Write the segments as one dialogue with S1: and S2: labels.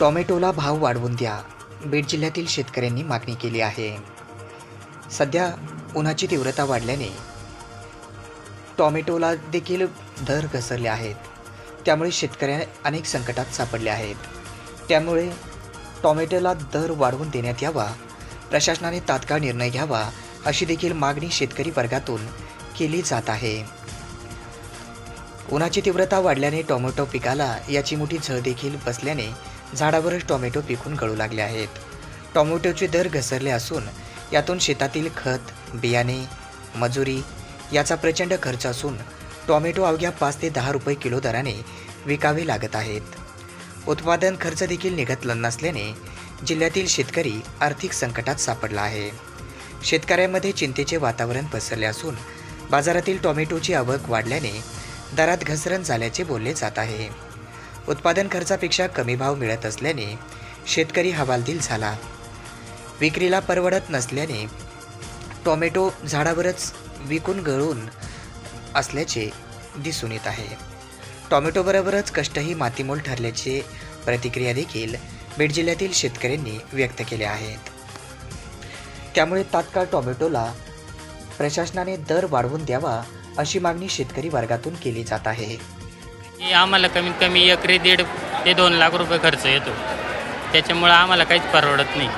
S1: टॉमॅटोला भाव वाढवून द्या बीड जिल्ह्यातील शेतकऱ्यांनी मागणी केली आहे. सध्या उन्हाची तीव्रता वाढल्याने टॉमॅटोला देखील दर घसरले आहेत. त्यामुळे शेतकऱ्या अनेक संकटात सापडले आहेत. त्यामुळे टॉमॅटोला दर वाढवून देण्यात यावा प्रशासनाने तात्काळ निर्णय घ्यावा अशी देखील मागणी शेतकरी वर्गातून केली जात आहे. उन्हाची तीव्रता वाढल्याने टोमॅटो पिकाला याची मोठी झळ देखील बसल्याने झाडावरच टोमॅटो पिकून गळू लागले आहेत. टोमॅटोचे दर घसरले असून यातून शेतातील खत बियाणे मजुरी याचा प्रचंड खर्च असून टोमॅटो अवघ्या पाच ते दहा रुपये किलो दराने विकावे लागत आहेत. उत्पादन खर्च देखील निघत नसल्याने जिल्ह्यातील शेतकरी आर्थिक संकटात सापडला आहे. शेतकऱ्यांमध्ये चिंतेचे वातावरण पसरले असून बाजारातील टोमॅटोची आवक वाढल्याने दरात घसरण झाल्याचे बोलले जात आहे. उत्पादन खर्चापेक्षा कमी भाव मिळत असल्याने शेतकरी हवालदिल झाला. विक्रीला परवडत नसल्याने टोमॅटो झाडावरच विकून गळून असल्याचे दिसून येत आहे. टोमॅटोबरोबरच कष्टही मातीमोल ठरल्याचे प्रतिक्रिया देखील बीड जिल्ह्यातील शेतकऱ्यांनी व्यक्त केल्या आहेत. त्यामुळे तात्काळ टोमॅटोला प्रशासनाने दर वाढवून द्यावा अशी मागणी शेतकरी वर्गातून केली जात आहे.
S2: की आम्हाला कमीत कमी एकरी दीड ते दोन लाख रुपये खर्च येतो. त्याच्यामुळं आम्हाला काहीच परवडत नाही.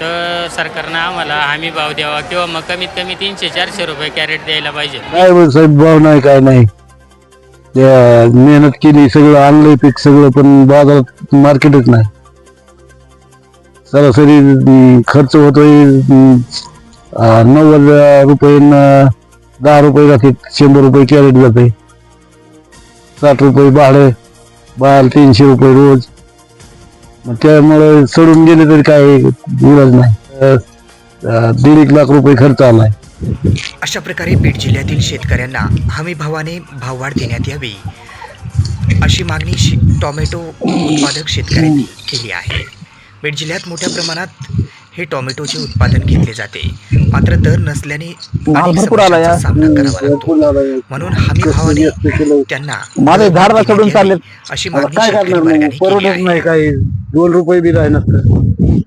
S2: तर सरकारनं आम्हाला हमी भाव द्यावा किंवा मग कमीत कमी तीनशे चारशे रुपये कॅरेट द्यायला पाहिजे.
S3: काय बरं साहेब भाव नाही काय नाही. त्या मेहनत केली सगळं आणलंय पीक सगळं पण बाजारात मार्केटच नाही. सरासरी अं, खर्च होतोय अं, अं, नव्वद रुपये न दहा रुपये जाते शंभर रुपये कॅरेट जाते. साठ रुपये भाडे बाल तीनशे रुपये रोज. मग त्यामुळे सोडून गेले तरी काय गरज नाही. अं, दीड एक लाख रुपये खर्च आलाय.
S1: अशा प्रकारे बीड जिल्ह्यातील शेतकऱ्यांना हमी भावाने भाववाढ देण्यात यावी अशी मागणी शे- टोमॅटो उत्पादक शेतकऱ्यांनी केली आहे. बीड जिल्ह्यात मोठ्या प्रमाणात हे टोमॅटोचे उत्पादन घेतले जाते. मात्र दर नसल्याने समस्यांचा. सामना करावा लागतो. म्हणून हमी भावाने त्यांना
S4: सोडून चालले
S1: अशी मागणी
S3: परवडत
S1: आहे.
S3: नाही काही. दोन रुपये बी राही नसतं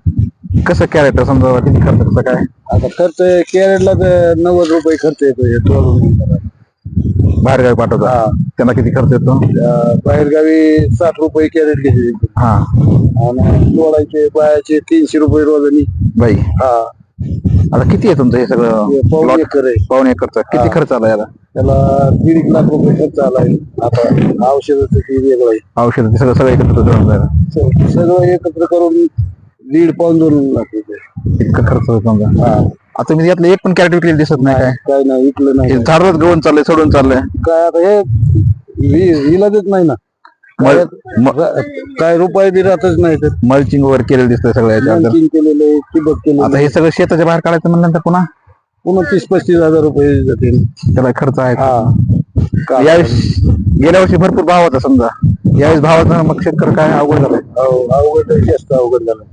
S4: कसं कॅरेट समजा किती खर्च कसं काय?
S3: आता खर्च कॅरेटला तर नव्वद रुपये खर्च येतो. हे.
S4: बाहेर गावी पाठवता.
S3: हा.
S4: त्यांना किती खर्च येतो?
S3: अं, बाहेरगावी साठ रुपये कॅरेट घेते
S4: हा.
S3: आणि तोडायचे बायाचे तीनशे रुपये रोजानी.
S4: बाई.
S3: हा.
S4: आता किती आहे तुमचं हे सगळं
S3: हे पाऊण
S4: plot?
S3: एकर आहे.
S4: पाऊण एकरचा. किती. खर्च आला याला
S3: त्याला दीड एक लाख रुपये खर्च आलाय. आता औषधाचं ते वेगळं आहे.
S4: औषध ते सगळं सगळं एकत्र धरून जायला.
S3: स- सगळं एकत्र करून दीड पाऊन दोन लाख रुपये.
S4: इतका खर्च होतो समजा.
S3: हा.
S4: आता मी यातलं एक पण कॅरेट विकलेलं दिसत नाही काय?
S3: काय नाही विकलं नाही.
S4: झाडच गवून चाललंय सोडून चाललंय.
S3: काय आता हे वि- इलाजच नाही ना. काय रुपये बी राहतच नाही तर
S4: मल्चिंग वगैरे केलेलं दिसतंय सगळं याच्यावर.
S3: बँकिंग केलेलं आहे ठिबक केलेलं
S4: आता
S3: आहे.
S4: हे सगळं शेताच्या बाहेर काढायचं म्हणल्यानंतर पुन्हा?
S3: पुन्हा तीस पस्तीस हजार रुपये जातील.
S4: त्याला खर्च आहे.
S3: हा. काय
S4: यावेळेस गेल्या वर्षी भरपूर भाव होता समजा. यावेळेस भावाचा मग शेतकरी काय अवघड झालाय?
S3: अव- अवघड आहे, जास्त अवघड झालं